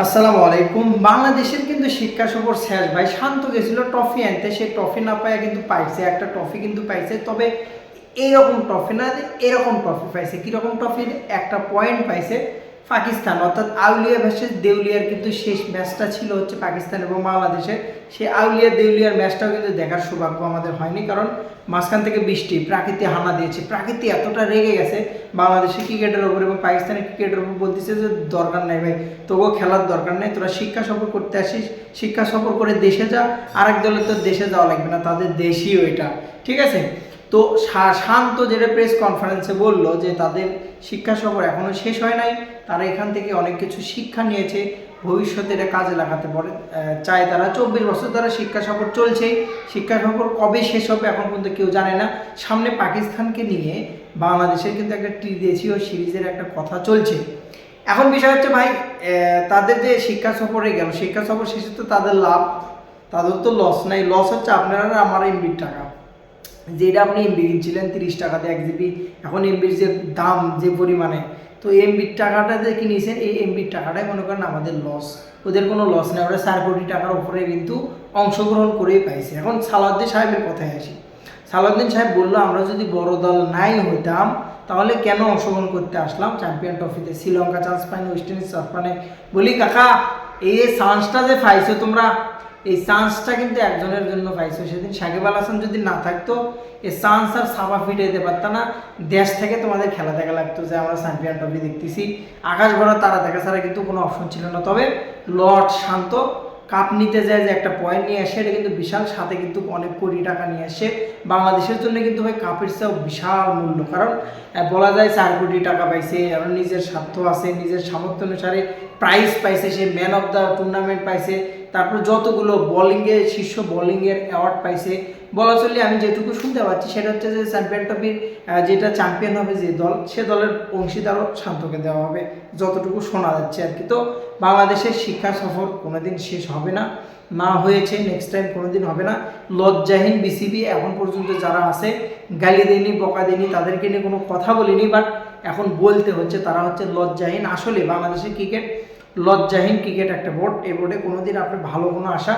আসসালামু আলাইকুম। বাংলাদেশের কিন্তু শিক্ষা সফর শেষ। ভাই, শান্ত গেছিল ট্রফি আনতে। সে ট্রফি না পায় কিন্তু পাইছে। একটা ট্রফি কিন্তু পাইছে। তবে এইরকম ট্রফি না, এরকম ট্রফি পাইছে। কীরকম ট্রফির একটা পয়েন্ট পাইছে। পাকিস্তান, অর্থাৎ আউলিয়া ভার্সেস দেউলিয়ার কিন্তু শেষ ম্যাচটা ছিল হচ্ছে পাকিস্তান এবং বাংলাদেশের। সেই আউলিয়া দেউলিয়ার ম্যাচটাও কিন্তু দেখার সৌভাগ্য আমাদের হয়নি, কারণ মাঝখান থেকে বৃষ্টি প্রাকৃতি হানা দিয়েছে। প্রাকৃতি এতটা রেগে গেছে বাংলাদেশের ক্রিকেটের ওপর এবং পাকিস্তানের ক্রিকেটের ওপর বলতেছে যে, দরকার নাই ভাই, তবুও খেলার দরকার নেই, তোরা শিক্ষা সফর করতে আসিস, শিক্ষা সফর করে দেশে যা, আরেক দলের তো দেশে যাওয়া লাগবে না, তাদের দেশই ওইটা। ঠিক আছে? তো শান্ত যেটা প্রেস কনফারেন্সে বলল যে তাদের শিক্ষা সফর এখনও শেষ হয় নাই, তারা এখান থেকে অনেক কিছু শিক্ষা নিয়েছে, ভবিষ্যতে এটা কাজে লাগাতে পারে চায় তারা। চব্বিশ বছর তারা শিক্ষা সফর চলছেই শিক্ষা সফর কবে শেষ হবে এখন পর্যন্ত কেউ জানে না। সামনে পাকিস্তানকে নিয়ে বাংলাদেশের কিন্তু একটা টি দেশীয় সিরিজের একটা কথা চলছে। এখন বিষয় হচ্ছে ভাই তাদের যে শিক্ষা সফরে গেল, শিক্ষা সফর শেষে তো তাদের লাভ, তাদের তো লস নাই। লস হচ্ছে আপনারা আমার এমবির টাকা। যেটা আপনি এমবি কিনছিলেন তিরিশ টাকাতে এক জিবি, এখন এমবির যে দাম, যে পরিমাণে, তো এমবির টাকাটা যে কিনেছেন, এই এমবির টাকাটাই মনে করেন আমাদের লস ওদের কোনো লস নেই, ওরা চার কোটি টাকার উপরে কিন্তু অংশগ্রহণ করেই পাইছে। এখন সালাউদ্দিন সাহেবের কথায় আসি। সালাউদ্দিন সাহেব বলল, আমরা যদি বড় দল নাই হইতাম, তাহলে কেন অংশগ্রহণ করতে আসলাম? চ্যাম্পিয়ন ট্রফিতে শ্রীলঙ্কা চান্স পাইনি ওয়েস্ট ইন্ডিজ চান্স পাইনি বলি, কাকা, এই চান্সটা যে পাইছো তোমরা এই চান্সটা কিন্তু একজনের জন্য পাইছো। সেদিন সাকিব আল হাসান যদি না থাকতো এই চান্স আর সাবা ফিটাইতে পারত না। দেশ থেকে তোমাদের খেলা দেখা লাগতো যে আমরা চ্যাম্পিয়ন ট্রফি দেখতেছি। আকাশ ভরা তারা দেখা ছাড়া কিন্তু কোনো অপশন ছিল না। তবে লর্ড শান্ত কাপ নিতে যায় যে একটা পয়েন্ট নিয়ে আসে, এটা কিন্তু বিশাল। সাথে কিন্তু অনেক কোটি টাকা নিয়ে আসে। বাংলাদেশের জন্য কিন্তু ভাই কাপের চেয়েও বিশাল মূল্য। কারণ বলা যায় চার কোটি টাকা পাইছে নিজের স্বার্থ আছে, নিজের সামর্থ্য অনুসারে প্রাইজ পাইছে, সে ম্যান অফ দ্য টুর্নামেন্ট পাইছে। তারপর যতগুলো বোলিংয়ে শীর্ষ বোলিংয়ের অ্যাওয়ার্ড পাইছে, বলা চলে আমি যেটুকু শুনতে পাচ্ছি, সেটা হচ্ছে যে চ্যাম্পিয়ন ট্রফির যেটা চ্যাম্পিয়ন হবে যে দল, সে দলের অংশীদারও শান্তকে দেওয়া হবে, যতটুকু শোনা যাচ্ছে আর কি। তো বাংলাদেশের শিক্ষা সফর কোনোদিন শেষ হবে না না হয়েছে নেক্সট টাইম কোনোদিন হবে না। লজ্জাহীন বিসিবি এখন পর্যন্ত যারা আছে, গালি দেয়নি, বকা দেয়নি, তাদেরকে নিয়ে কোনো কথা বলিনি বাট এখন বলতে হচ্ছে তারা হচ্ছে লজ্জাহীন। আসলে বাংলাদেশের ক্রিকেট লজ্জাহীন ক্রিকেট একটা বোর্ড এই বোর্ডে কোনোদিন আপনি ভালো কোনো আশা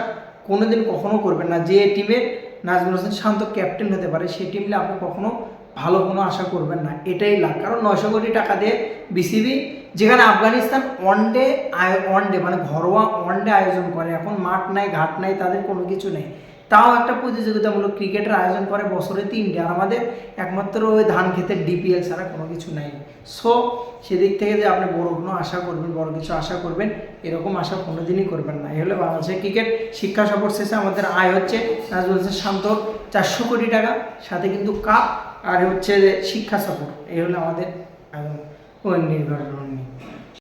কোনোদিন কখনো করবেন না। যে টিমের নাজমুল হোসেন শান্ত ক্যাপ্টেন হতে পারে সেই টিমলে আপনি কখনো ভালো কোনো আশা করবেন না। এটাই লাভ কারণ নয়শো কোটি টাকা দিয়ে বিসিবি যেখানে Afghanistan one day one day মানে ঘরোয়া ওয়ান ডে আয়োজন করে। এখন মাঠ নাই, ঘাট নাই, তাদের কোনো কিছু নেই। তাও একটা প্রতিযোগিতামূলক ক্রিকেটের আয়োজন করে বছরে তিনটে। আর আমাদের একমাত্র ওই ধান ক্ষেতের ডিপিএল ছাড়া কোনো কিছু নাই। সো সেদিক থেকে যে আপনি বড় কোনো আশা করবেন, বড় কিছু আশা করবেন, এরকম আশা কোনোদিনই করবেন না। এই হলো বাংলাদেশের ক্রিকেট শিক্ষা সফর শেষে আমাদের আয় হচ্ছে নাজমুল হোসেন শান্ত চারশো কোটি টাকা, সাথে কিন্তু কাপ আর হচ্ছে যে শিক্ষা সফর। এই হলো আমাদের নির্ভর।